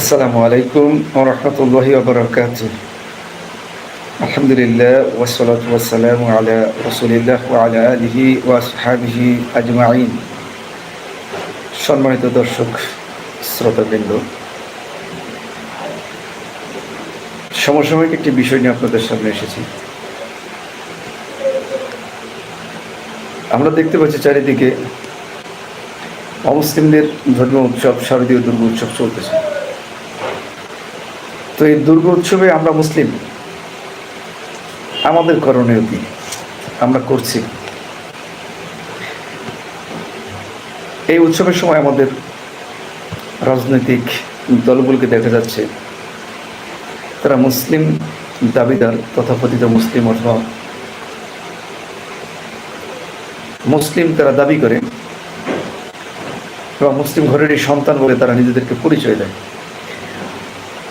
আসসালামু আলাইকুম ওরহমতুল্লাহি ওবরাকাত আলহামদুলিল্লাহ ওয়াসসালাত ওয়াসসালামু আলা রসুলিল্লাহ আলা আলিহি ওয়া আসহাবিহি আজমাইন। সম্মানিত দর্শক, শ্রোতাবৃন্দ, সমসাময়িক একটি বিষয় নিয়ে আপনাদের সামনে এসেছি। আমরা দেখতে পাচ্ছি চারিদিকে অমুসলিমদের ধর্মীয় উৎসব, শারদীয় দুর্গ উৎসব চলতেছে। তো এই দুর্গ উৎসবে আমরা মুসলিম। আমাদের করণীয় কি? আমরা করছি। এই উৎসবের সময় আমাদের রাজনৈতিক দলগুলোকে দেখা যাচ্ছে, তারা মুসলিম দাবিদার তথাকথিত মুসলিম অথবা মুসলিম তারা দাবি করে, এবং মুসলিম ঘরেরই সন্তান বলে তারা নিজেদেরকে পরিচয় দেয়।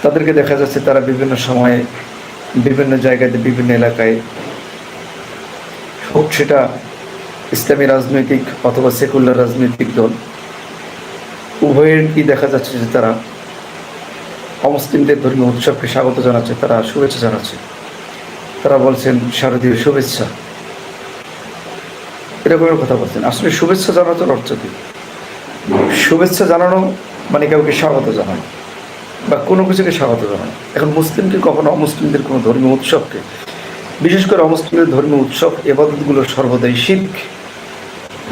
তাদেরকে দেখা যাচ্ছে তারা বিভিন্ন সময়ে বিভিন্ন জায়গাতে, বিভিন্ন এলাকায় হোক সেটা ইসলামী রাজনৈতিক অথবা সেকুলার রাজনৈতিক দল উভয়েরই দেখা যাচ্ছে যে তারা অমুসলিমদের ধর্মীয় উৎসবকে স্বাগত জানাচ্ছে, তারা শুভেচ্ছা জানাচ্ছে। তারা বলছেন, শারদীয় শুভেচ্ছা। এরকমের কথা বলছেন। আসলে শুভেচ্ছা জানানোর অর্থ কি? শুভেচ্ছা জানানো মানে কাউকে স্বাগত জানানো। বা কোনো কিছুকে স্বাগত জানানো এখন মুসলিমকে কখনো অমুসলিমদের কোনো ধর্মীয় উৎসবকে, বিশেষ করে অমুসলিমদের ধর্মীয় উৎসব, এবাদতগুলো সর্বদাই শিখ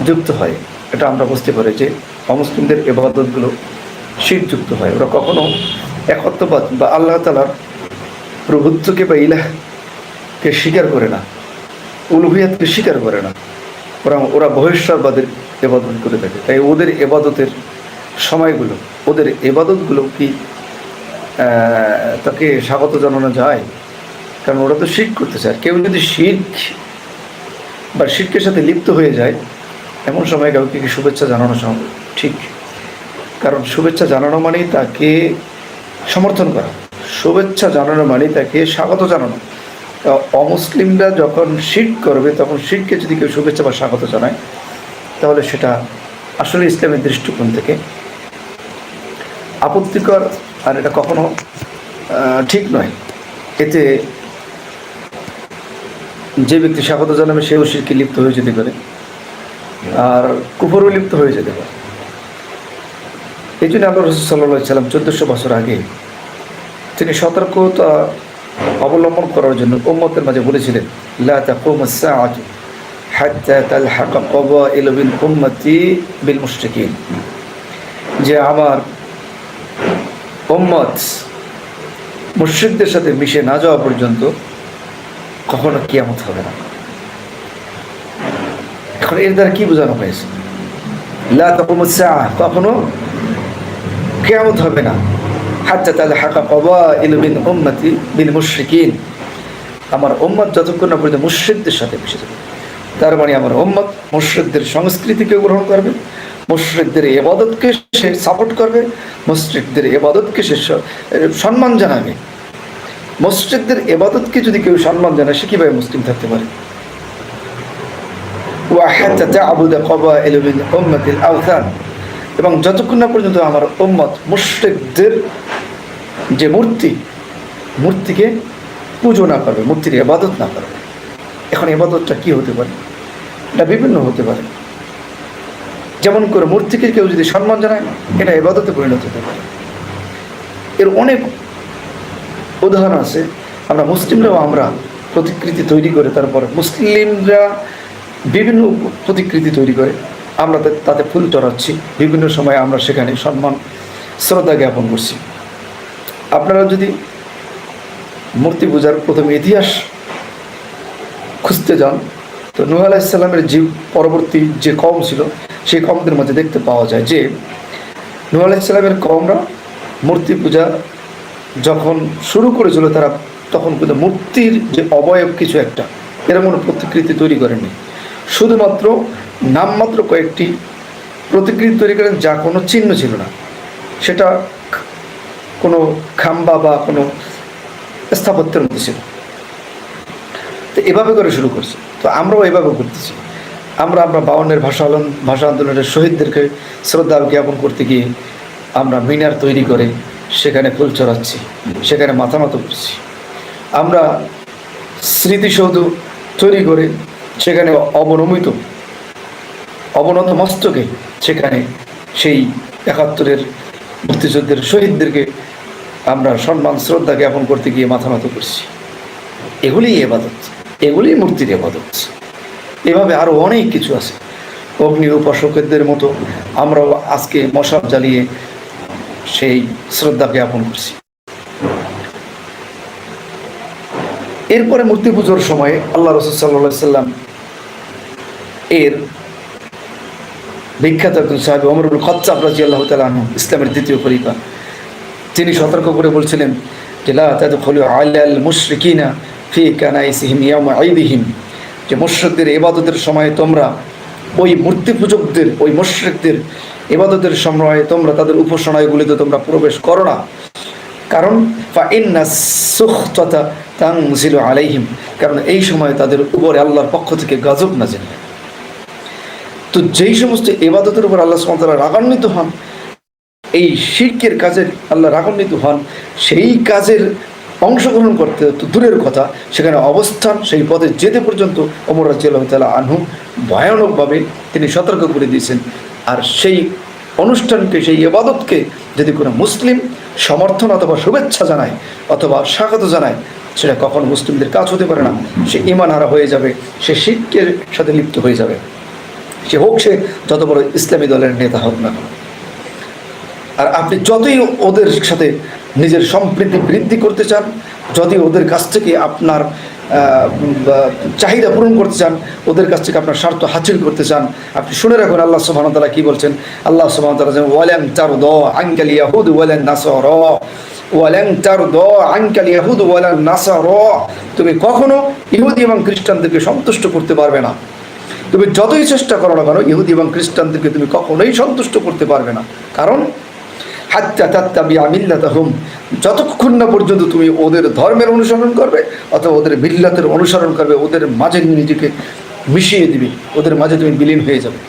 যুক্ত হয়। এটা আমরা বুঝতে পারি যে অমুসলিমদের এবাদতগুলো শিখ যুক্ত হয়। ওরা কখনো একত্ববাদ বা আল্লাহ তালার প্রভুত্বকে বা ইলাহকে স্বীকার করে না, উলুহিয়াতকে স্বীকার করে না। ওরা ওরা বহিষ্কারবাদের এবাদত করে থাকে। তাই ওদের এবাদতের সময়গুলো, ওদের এবাদতগুলো কি তাকে স্বাগত জানানো যায়। কারণ ওরা তো শিখ করতে চায় কেউ যদি শিখ বা শিখের সাথে লিপ্ত হয়ে যায়, এমন সময় কাউকে কি শুভেচ্ছা জানানো সম্ভব? ঠিক। কারণ শুভেচ্ছা জানানো মানেই তাকে সমর্থন করা। শুভেচ্ছা জানানো মানে তাকে স্বাগত জানানো। অমুসলিমরা যখন শিখ করবে, তখন শিখকে যদি কেউ শুভেচ্ছা বা স্বাগত জানায়, তাহলে সেটা আসলে ইসলামের দৃষ্টিকোণ থেকে আপত্তিকর আর এটা কখনো ঠিক নয়। এতে যে ব্যক্তি স্বাগত জানাবে, সেও শিরকে লিপ্ত হয়ে যেতে পারে। আর কুফরও লিপ্ত হয়ে যেতে পারে। এই জন্য আল্লাহ রসুল সাল্লাহ সাল্লাম চোদ্দোশো বছর আগে তিনি সতর্কতা অবলম্বন করার জন্য উম্মতের মাঝে বলেছিলেন, লা তাকুম ওম্মত মুশ্রিকদের সাথে মিশে না যাওয়া পর্যন্ত কখনো কিয়ামত হবে না। এখন এর দ্বারা কি বোঝানো হয়েছে? কখনো কেয়ামত হবে না। হাতটা তাহলে হাকা কবা ইলমিন ওম্মতি বিন মুশ্রিকিন। আমার ওম্মত যতক্ষণ না পর্যন্ত মুশ্রিকদের সাথে মিশে যাবে। তার মানে আমার ওম্মত মুশ্রিকদের সংস্কৃতিকে গ্রহণ করবে, মুশ্রিকদের এবাদতকে সে সাপোর্ট করবে, মসজিদদের এবাদতকে সে সম্মান জানাবে। মসজিদদের এবাদতকে যদি কেউ সম্মান জানায়, সে কীভাবে মুসলিম থাকতে পারে? এবং যতক্ষণ না পর্যন্ত আমার উম্মত মুশ্রিকদের যে মূর্তি, মূর্তিকে পুজো না করবে, মূর্তির এবাদত না করবে, এখন এবাদতটা কি হতে পারে? এটা বিভিন্ন হতে পারে। যেমন করে মূর্তিকে কেউ যদি সম্মান জানায়, এটা এবাদতে পরিণত হতে পারে। এর অনেক উদাহরণ আছে। আমরা মুসলিমরাও আমরা প্রতিকৃতি তৈরি করে তারপর মুসলিমরা বিভিন্ন প্রতিকৃতি তৈরি করে। আমরা তাতে ফুল চড়াচ্ছি। বিভিন্ন সময় আমরা সেখানে সম্মান, শ্রদ্ধা জ্ঞাপন করছি। আপনারা যদি মূর্তি পূজার প্রথম ইতিহাস খুঁজতে যান তো নুহ আলাইসাল্লামের যে পরবর্তী যে কম ছিল, সেই কমদের মধ্যে দেখতে পাওয়া যায় যে, নুহ আলাইসাল্লামের কমরা মূর্তি পূজা যখন শুরু করেছিল তারা তখন কিন্তু মূর্তির যে অবয়ব কিছু একটা এরকম কোনো প্রতিকৃতি তৈরি করেনি শুধুমাত্র নামমাত্র কয়েকটি প্রতিকৃতি তৈরি করেন যা কোনো চিহ্ন ছিল না। সেটা কোনো খাম্বা বা কোনো স্থাপত্যের মধ্যে ছিল। তো এভাবে করে শুরু করছে। তো আমরাও এভাবে করতেছি। আমরা আমরা বাউন্নের ভাষা ভাষা আন্দোলনের শহীদদেরকে শ্রদ্ধা জ্ঞাপন করতে গিয়ে আমরা মিনার তৈরি করে সেখানে ফুল চড়াচ্ছি, সেখানে মাথা মাথা করছি। আমরা স্মৃতিসৌধ তৈরি করে সেখানে অবনমিত অবনত মস্তকে সেখানে সেই একাত্তরের মুক্তিযুদ্ধের শহীদদেরকে আমরা সম্মান, শ্রদ্ধা জ্ঞাপন করতে গিয়ে মাথা মাথা করছি। এগুলিই এবাদত। এগুলিই মূর্তির এবাদত এভাবে আরও অনেক কিছু আছে। অগ্নি উপাসকদের মতো আমরাও আজকে মশাব জ্বালিয়ে সেই শ্রদ্ধা জ্ঞাপন করছি। এরপরে মূর্তি পুজোর সময় আল্লাহ রসুল সাল্লাহ সাল্লাম এর বিখ্যাত একজন সাহেব অমরুল খচ্চাব রাজি আল্লাহ তালু ইসলামের দ্বিতীয় পরিবার তিনি সতর্ক করে বলছিলেন যে, লা তাদখুলু আলাল মুশরিকিনা ঈদিহিম। যে মুশরিকদের এবাদতের সময় তোমরা, ওই মূর্তি পূজকদের, ওই মুশরিকদের এবাদতের সময় তোমরা তাদের উপাসনায়গুলিতে তোমরা প্রবেশ করো না। কারণ আলাইহিম। কারণ এই সময় তাদের উপরে আল্লাহর পক্ষ থেকে গাজব নাজিল তো যেই সমস্ত এবাদতের উপর আল্লাহ সুমতালা রাগান্বিত হন, এই শির্কের কাজের আল্লাহ রাগান্বিত হন, সেই কাজের অংশগ্রহণ করতে তো দূরের কথা। সেখানে অবস্থান, সেই পথে যেতে পর্যন্ত অমর রাজিয়াল্লাহ তালা আনহু ভয়ানকভাবে তিনি সতর্ক করে দিয়েছেন। আর সেই অনুষ্ঠানকে, সেই এবাদতকে যদি কোনো মুসলিম সমর্থন অথবা শুভেচ্ছা জানায় অথবা স্বাগত জানায়, সেটা কখন মুসলিমদের কাজ হতে পারে না। সে ইমান হারা হয়ে যাবে, সে শিক্ষের সাথে লিপ্ত হয়ে যাবে। সে হোক সে যত বড় ইসলামী দলের নেতা হোক না। আর আপনি যতই ওদের সাথে নিজের সম্প্রীতি বৃদ্ধি করতে চান যদি ওদের কাছ থেকে আপনার চাহিদা পূরণ করতে চান, ওদের কাছ থেকে আপনার স্বার্থ হাসিল করতে চান, আপনি শুনে রাখুন আল্লাহ তাআলা কি বলছেন? আল্লাহ তাআলা যেমন, ওয়ালান তারদ আনকাল ইয়াহুদ ওয়ালান নাসার। ওয়ালান তারদ আনকাল ইয়াহুদ ওয়ালান নাসার। তুমি কখনো ইহুদি এবং খ্রিস্টানদেরকে সন্তুষ্ট করতে পারবে না। তুমি যতই চেষ্টা করো না কেন, ইহুদি এবং খ্রিস্টানদেরকে তুমি কখনোই সন্তুষ্ট করতে পারবে না। কারণ হাত্তা তাত্তাবি আমিল্লাত হুম যতক্ষণ না পর্যন্ত তুমি ওদের ধর্মের অনুসরণ করবে, অথবা ওদের মিল্লাতের অনুসরণ করবে, ওদের মাঝে নিজেকে মিশিয়ে দিবে, ওদের মাঝে তুমি বিলীন হয়ে যাবে।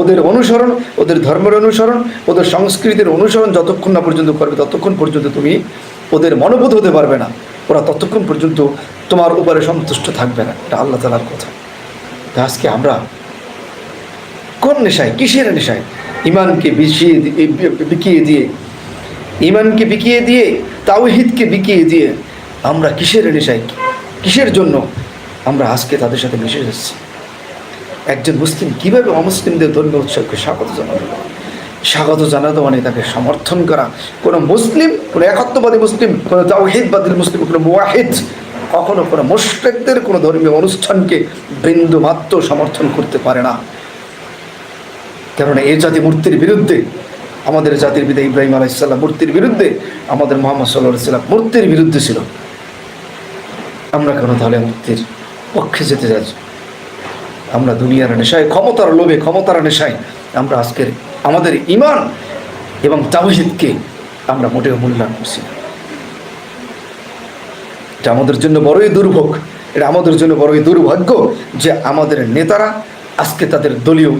ওদের অনুসরণ, ওদের ধর্মের অনুসরণ, ওদের সংস্কৃতির অনুসরণ যতক্ষণ না পর্যন্ত করবে, ততক্ষণ পর্যন্ত তুমি ওদের মনোবোধ হতে পারবে না। ওরা ততক্ষণ পর্যন্ত তোমার উপরে সন্তুষ্ট থাকবে না। এটা আল্লাহ তালার কথা। আজকে আমরা কোন নেশায়, কিসের নেশায়? ইমানকে বিছিয়ে বিকিয়ে দিয়ে, ইমানকে বিকিয়ে দিয়ে, তাওহিদকে বিকিয়ে দিয়ে আমরা কিসের নেশায় কিসের জন্য আমরা আজকে তাদের সাথে মিশে যাচ্ছি? একজন মুসলিম কীভাবে অমুসলিমদের ধর্মীয় উৎসবকে স্বাগত জানাবে? স্বাগত জানাতে মানে তাকে সমর্থন করা। কোনো মুসলিম, কোনো একাত্মবাদী মুসলিম, কোনো তাওহিদবাদী মুসলিম, কোনো মুয়াহিদ কখনো কোনো মুশরিকদের কোনো ধর্মীয় অনুষ্ঠানকে বিন্দু মাত্র সমর্থন করতে পারে না। কেননা এই জাতি মূর্তির বিরুদ্ধে, আমাদের জাতির পিতা ইব্রাহিম আলাইসাল্লাম মূর্তির বিরুদ্ধে, আমাদের মোহাম্মদ সাল্লাহ সাল্লাম মূর্তির বিরুদ্ধে ছিল। আমরা কেন তাহলে মূর্তির পক্ষে যেতে যাচ্ছি? আমরা দুনিয়ার নেশায়, ক্ষমতার লোভে, ক্ষমতার নেশায় আমরা আজকের আমাদের ইমান এবং তাওহিদকে আমরা মোটেও মূল্যায়ন করছি এটা আমাদের জন্য বড়ই দুর্ভোগ, এটা আমাদের জন্য বড়ই দুর্ভাগ্য যে আমাদের নেতারা আজকে তাদের দলীয়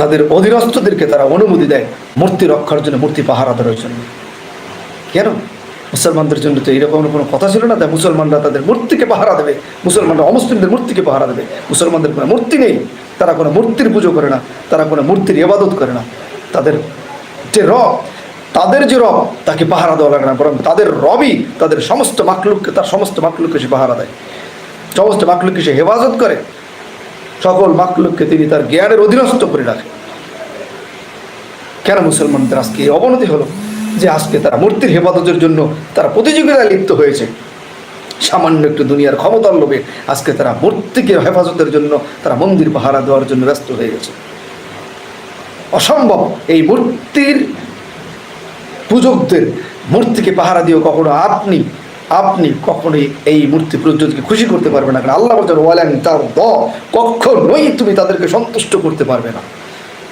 তাদের অধীনস্থদেরকে তারা অনুমতি দেয়, মূর্তি রক্ষার জন্য, মূর্তি পাহারা দেওয়ার জন্য। কেন? মুসলমানদের জন্য তো এরকম কোনো কথা ছিল না তাই মুসলমানরা তাদের মূর্তিকে পাহারা দেবে, মুসলমানরা অমুসলিমদের মূর্তিকে পাহারা দেবে। মুসলমানদের কোনো মূর্তি নেই, তারা কোনো মূর্তির পুজো করে না, তারা কোনো মূর্তির ইবাদত করে না। তাদের যে রব, তাদের যে রব, তাকে পাহারা দেওয়া লাগে না, বরং তাদের রবই তাদের সমস্ত মাকলুককে তার সমস্ত মাকলুককে সে পাহারা দেয়। সমস্ত মাকলুককে সে হেফাজত করে। সকল মাকলুককে তিনি তার জ্ঞানের অধীনস্থ করে রাখেন। কেন মুসলমানদের আজকে অবনতি হলো? যে আজকে তারা মূর্তির হেফাজতের জন্য তারা প্রতিযোগিতায় লিপ্ত হয়েছে। সামান্য একটু দুনিয়ার ক্ষমতার লোভে আজকে তারা মূর্তিকে হেফাজতের জন্য, তারা মন্দির পাহারা দেওয়ার জন্য ব্যস্ত হয়ে গেছে। অসম্ভব এই মূর্তির পূজকদের, মূর্তিকে পাহারা দিয়েও কখনো আপনি আপনি কখনোই এই মূর্তি পূজ্যকে খুশি করতে পারবে না। কারণ আল্লাহ বলছেন, ওয়ালেন তার দ কখনোই তুমি তাদেরকে সন্তুষ্ট করতে পারবে না।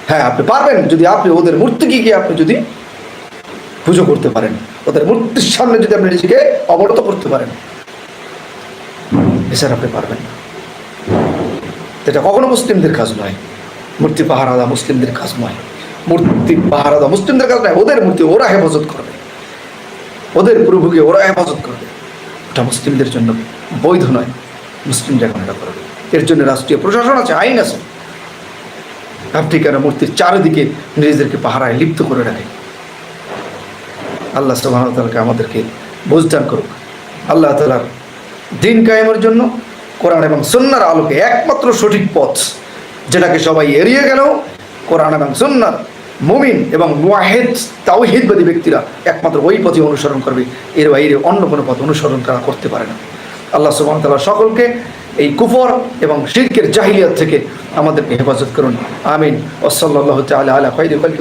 হ্যাঁ আপনি পারবেন যদি আপনি ওদের মূর্তিকে গিয়ে আপনি যদি পুজো করতে পারেন। ওদের মূর্তির সামনে যদি আপনি নিজেকে অবনত করতে পারেন। এছাড়া আপনি পারবেন না। এটা কখনো মুসলিমদের কাজ নয়। মূর্তি পাহারা দেওয়া মুসলিমদের কাজ নয়। মূর্তি পাহারাদা মুসলিমদের কাজ নয়। ওদের মূর্তি ওরা হেফাজত করবে। ওদের প্রভুকে ওরা হেফাজত করবে। এটা মুসলিমদের জন্য বৈধ নয়। মুসলিমরা এখন এটা করবে এর জন্য রাষ্ট্রীয় প্রশাসন আছে, আইন আছে। কেন মূর্তির চারিদিকে নিজেদেরকে পাহারায় লিপ্ত করে রাখে। আল্লাহ সুবাহতালকে আমাদেরকে বুঝদান করুক। আল্লাহ তালার দিন কায়েমের জন্য কোরআন এবং সন্ন্যার আলোকে একমাত্র সঠিক পথ, যেটাকে সবাই এড়িয়ে গেল কোরআন এবং সন্ন্যার মুমিন এবং মুয়াহেদ তাওহিদবাদী ব্যক্তিরা একমাত্র ওই পথে অনুসরণ করবে। এর বাইরে অন্য কোনো পথ অনুসরণ করা করতে পারে না। আল্লাহ সুবাহতাল্লাহ সকলকে এই কুফর এবং শিরকের জাহিলিয়াত থেকে আমাদেরকে হেফাজত করুন। আমিন। ওসল্লাহ তালা আলা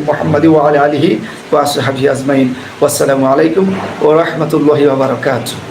মোহাম্মদ আলা আলিহি ওয়া আসহাবিহি আজমাইন। ওয়াসসালামু আলাইকুম ওয়া রাহমাতুল্লাহি বারাকাতুহু।